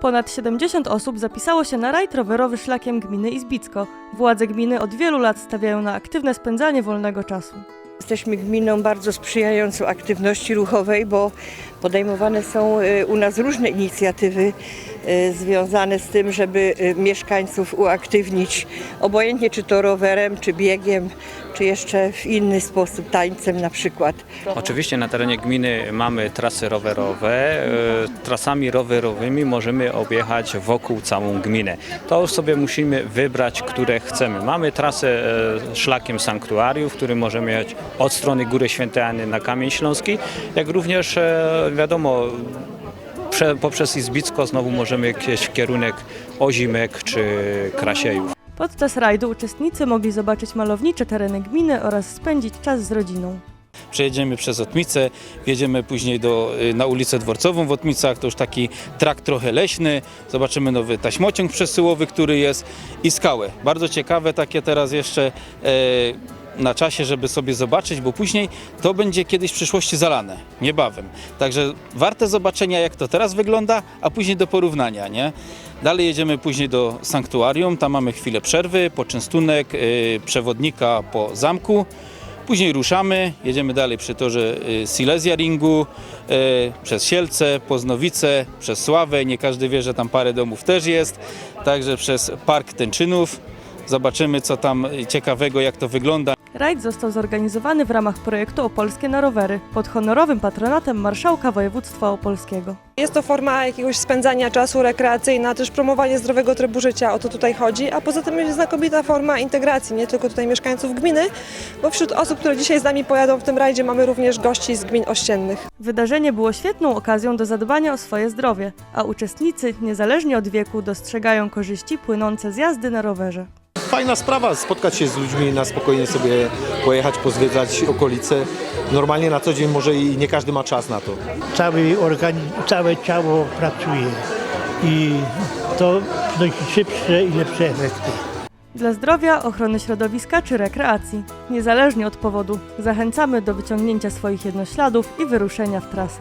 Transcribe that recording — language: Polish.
Ponad 70 osób zapisało się na rajd rowerowy szlakiem gminy Izbicko. Władze gminy od wielu lat stawiają na aktywne spędzanie wolnego czasu. Jesteśmy gminą bardzo sprzyjającą aktywności ruchowej, bo podejmowane są y, u nas różne inicjatywy związane z tym, żeby y, mieszkańców uaktywnić, obojętnie czy to rowerem, czy biegiem, czy jeszcze w inny sposób, tańcem na przykład. Oczywiście na terenie gminy mamy trasy rowerowe. E, Trasami rowerowymi możemy objechać wokół całą gminę. To sobie musimy wybrać, które chcemy. Mamy trasę szlakiem sanktuariów, który możemy jechać od strony Góry Świętej Anny na Kamień Śląski, jak również wiadomo prze, poprzez Izbicko znowu możemy iść w kierunek Ozimek czy Krasiejów. Podczas rajdu uczestnicy mogli zobaczyć malownicze tereny gminy oraz spędzić czas z rodziną. Przejedziemy przez Otmicę, wjedziemy później do, y, na ulicę Dworcową w Otmicach, to już taki trakt trochę leśny, zobaczymy nowy taśmociąg przesyłowy, który jest i skałę. Bardzo ciekawe takie teraz jeszcze e, na czasie, żeby sobie zobaczyć, bo później to będzie kiedyś w przyszłości zalane, niebawem. Także warte zobaczenia jak to teraz wygląda, a później do porównania, nie? Dalej jedziemy później do sanktuarium, tam mamy chwilę przerwy, poczęstunek, y, przewodnika po zamku. Później ruszamy, jedziemy dalej przy torze y, Silesia Ringu, y, przez Sielce, Poznowice, przez Sławę. Nie każdy wie, że tam parę domów też jest. Także przez Park Tęczynów. Zobaczymy, co tam ciekawego, jak to wygląda. Rajd został zorganizowany w ramach projektu Opolskie na rowery pod honorowym patronatem marszałka województwa opolskiego. Jest to forma jakiegoś spędzania czasu rekreacyjna, też promowanie zdrowego trybu życia, o to tutaj chodzi, a poza tym jest znakomita forma integracji, nie tylko tutaj mieszkańców gminy, bo wśród osób, które dzisiaj z nami pojadą w tym rajdzie mamy również gości z gmin ościennych. Wydarzenie było świetną okazją do zadbania o swoje zdrowie, a uczestnicy, niezależnie od wieku, dostrzegają korzyści płynące z jazdy na rowerze. Fajna sprawa, spotkać się z ludźmi, na spokojnie sobie pojechać, pozwiedzać okolice. Normalnie na co dzień może i nie każdy ma czas na to. cały organizm, całe ciało pracuje i to przynosi szybsze i lepsze efekty. Dla zdrowia, ochrony środowiska czy rekreacji, niezależnie od powodu, zachęcamy do wyciągnięcia swoich jednośladów i wyruszenia w trasę.